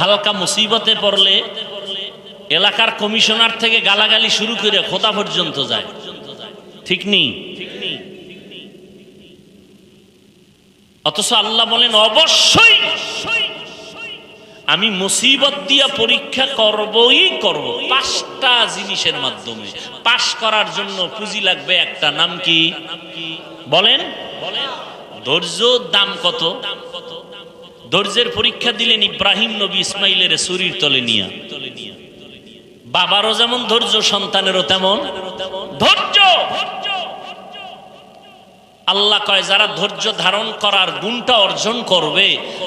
হালকা মুসিবতে পড়লে এলাকার কমিশনার থেকে গালাগালি শুরু করে খোদা পর্যন্ত যায়। ঠিক নেই? অথচ আল্লাহ বলেন, অবশ্যই আমি মুসিবত দিয়া পরীক্ষা করবই করব। পাঁচটা জিনিসের মাধ্যমে। পাশ করার জন্য পুঁজি লাগবে একটা। নাম কি? বলেন। ধৈর্য, দাম কত? ধৈর্যের পরীক্ষা দিলেন ইব্রাহিম নবী ইসমাইলের শরীর তলে নিয়া। বাবারও যেমন ধৈর্য, সন্তানেরও তেমন ধৈর্য। আল্লাহ কয়, যারা ধৈর্য ধারণ করার গুণটা অর্জন করবে,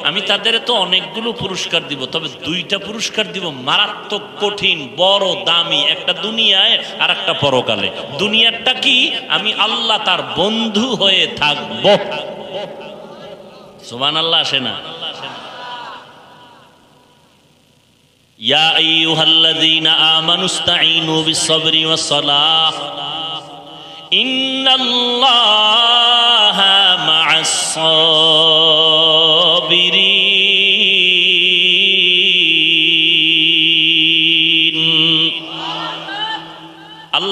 আমি তাদের তো অনেকগুলো পুরস্কার দিব, তবে দুইটা পুরস্কার দিব মারাত্মক কঠিন, বড়, দামি, একটা দুনিয়ায় আর একটা পরকালে। দুনিয়ারটা কি? আমি আল্লাহ তার বন্ধু হয়ে থাকব। সুমান আল্লাহ আসে না। ইয়া আইয়ুহাল্লাযীনা আমানু ইসতাঈনু বিস-সাবরি ওয়াস-সালাহ। ইন্নাল্লাহা মা'আস-সাবিরিন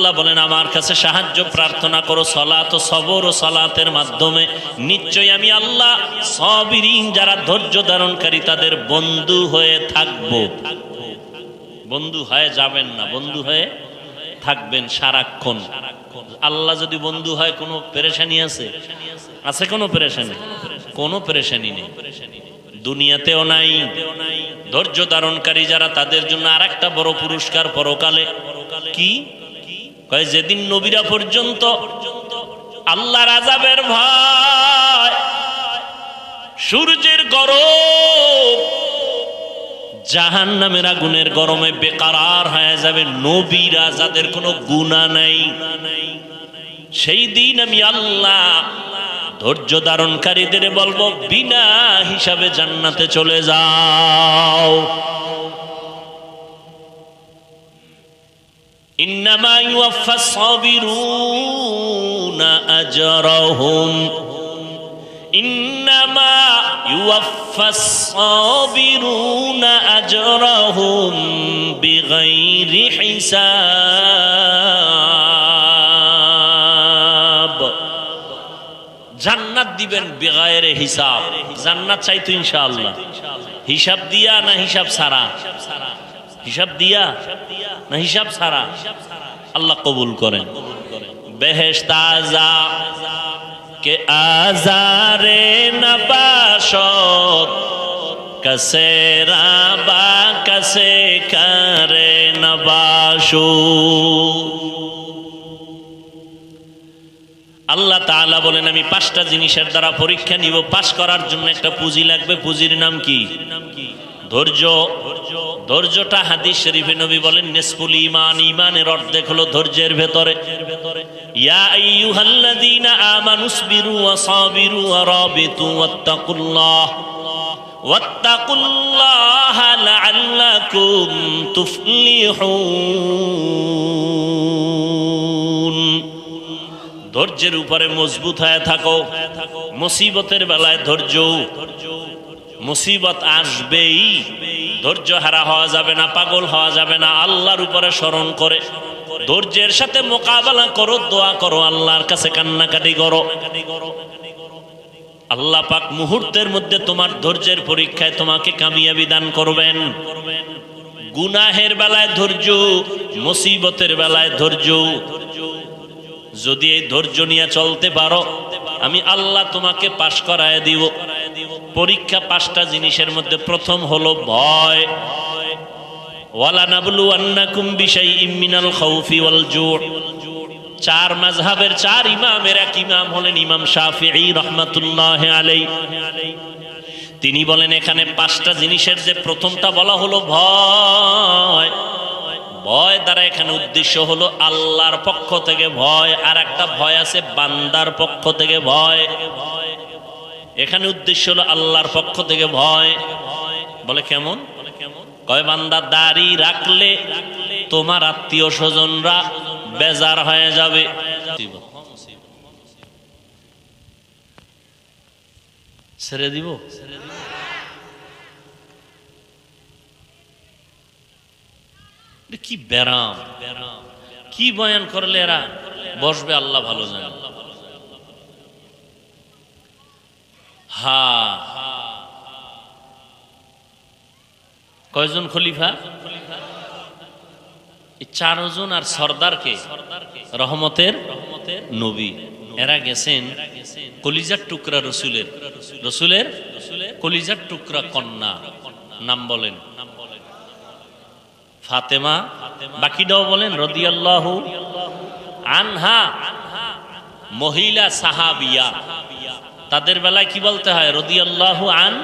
আল্লাহ বলেন, আমার কাছে সাহায্য, প্রার্থনা করো, সলাত সবর ও সলাতের মাধ্যমে। নিশ্চয়ই আমি আল্লাহ সবিরিন যারা ধৈর্য ধারণকারী, তাদের বন্ধু হয়ে থাকব। বন্ধু হয়ে যাবেন না, বন্ধু হয়ে থাকবেন সারাক্ষণ। আল্লাহ যদি বন্ধু হয়, কোনো পেরেশানি আছে? আছে কোনো পেরেশানি? কোনো পেরেশানি নেই। দুনিয়াতেও নাই। ধৈর্য ধারণকারী যারা, তাদের জন্য আর একটা বড় পুরস্কার পরকালে। কি? কয়, যেদিন নবীরা পর্যন্ত আল্লাহ রাজাবের ভাই সূর্যের গরম জাহান নামের আগুনের গরমে বেকারার হয়ে যাবে, নবীরা যাদের কোনো গুণা নাই, সেই দিন আমি আল্লাহ ধৈর্য ধারণকারীদের বলব, বিনা হিসাবে জান্নাতে চলে যাও। إنما يوفى الصابرون أجرهم إنما يوفى الصابرون أجرهم بغير حساب জান্নাত দিবেন বেগায়ের হিসাব জান্নাত চাইতো ইনশাআল্লাহ হিসাব দিয়া না হিসাব সারা হিসাব দিয়া না হিসাব ছাড়া আল্লাহ কবুল করেন। বেহেশ তাজা কে আজারে নবাসত কসে রাবা কসে করে নবাসু আল্লাহ তাআলা বলেন, আমি পাঁচটা জিনিসের দ্বারা পরীক্ষা নিব, পাশ করার জন্য একটা পুঁজি লাগবে, পুঁজির নাম কি নাম কি? ধৈর্য, ধৈর্যটা হাদিস শরীফে নবী বলেন নিসফুল ইমান ইমানের অর্ধেক হলো ধৈর্যের ভেতরে। ইয়া আইয়ুহাল্লাযীনা আমানুসবিরু ওয়া সাবিরু ওয়া রাবিতু ওয়াত্তাকুল্লাহ ওয়াত্তাকুল্লাহ লাআল্লাকুম তুফলিহুন। ধৈর্যের উপরে মজবুত হয়ে থাকো, মুসিবতের বেলায় ধৈর্য মুসিবত আসবেই। ধৈর্য হারা হওয়া যাবে না, পাগল হওয়া যাবে না। আল্লাহর উপরে স্মরণ করে, ধৈর্যের সাথে মোকাবেলা করো, দোয়া করো, আল্লাহর কাছে কান্নাকাটি করো। আল্লাহ পাক মুহূর্তের মধ্যে তোমার ধৈর্যের পরীক্ষায় তোমাকে কামিয়াবি দান করবেন। গুনাহের বেলায় ধৈর্য, মুসিবতের বেলায় ধৈর্য। যদি এই ধৈর্য নিয়ে চলতে পারো, আমি আল্লাহ তোমাকে পাশ করায় দিব। পরীক্ষা পাঁচটা জিনিসের মধ্যে প্রথম হলো ভয়। চার মাযহাবের চার ইমামের এক ইমাম হলেন ইমাম শাফিঈ রাহমাতুল্লাহি আলাইহি। তিনি বলেন, এখানে পাঁচটা জিনিসের যে প্রথমটা বলা হলো ভয় ভয় দ্বারা এখানে উদ্দেশ্য হলো আল্লাহর পক্ষ থেকে ভয় আর একটা ভয় আছে বান্দার পক্ষ থেকে ভয়। এখানে উদ্দেশ্য হলো আল্লাহর পক্ষ থেকে ভয়। বলে কেমন? কয়, বান্দা, দাড়ি রাখলে তোমার আত্মীয় স্বজনরা বেজার হয়ে যাবে। ছেড়ে দিব? কি ব্যারাম? কি বয়ান করলে এরা বসবে? আল্লাহ ভালো জানে। হা। কয়জন খলিফা? চারজন আর সর্দারকে রহমতের নবী। এরা গেছেন কলিজার টুকরা রসুলের। রসুলের কলিজার টুকরা কন্যা। নাম বলেন। ফাতেমা। বাকিটাও বলেন, রদিয়াল্লাহু আনহা। মহিলা সাহাবিয়া। তাদের বেলায় কি বলতে হয়? রদিয়াল্লাহু আন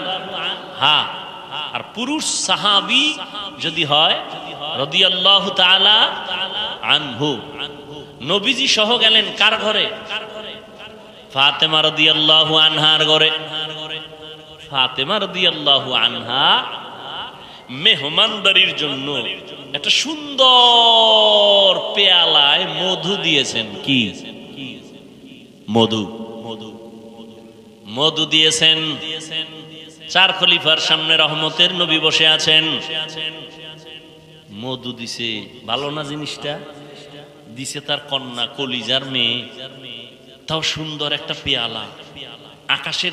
হা। আর পুরুষ সাহাবি যদি হয়, রদিয়াল্লাহু তাআলা আনহু। নবীজি সহ গেলেন কার ঘরে? ফাতেমা রদিয়াল্লাহু আনহার ঘরে। ফাতেমা রদিয়াল্লাহু আনহা মেহমানদারির জন্য একটা সুন্দর পেয়ালায় মধু দিয়েছেন। কি? মধু। মধু দিয়েছেন। চার খলিফার সামনে রহমতের নবী বসে আছেন। মধু দিছে, ভালো না জিনিসটা? দিছে তার কন্যা কলিজার মেয়ে। তাও সুন্দর একটা পেয়ালা। আকাশের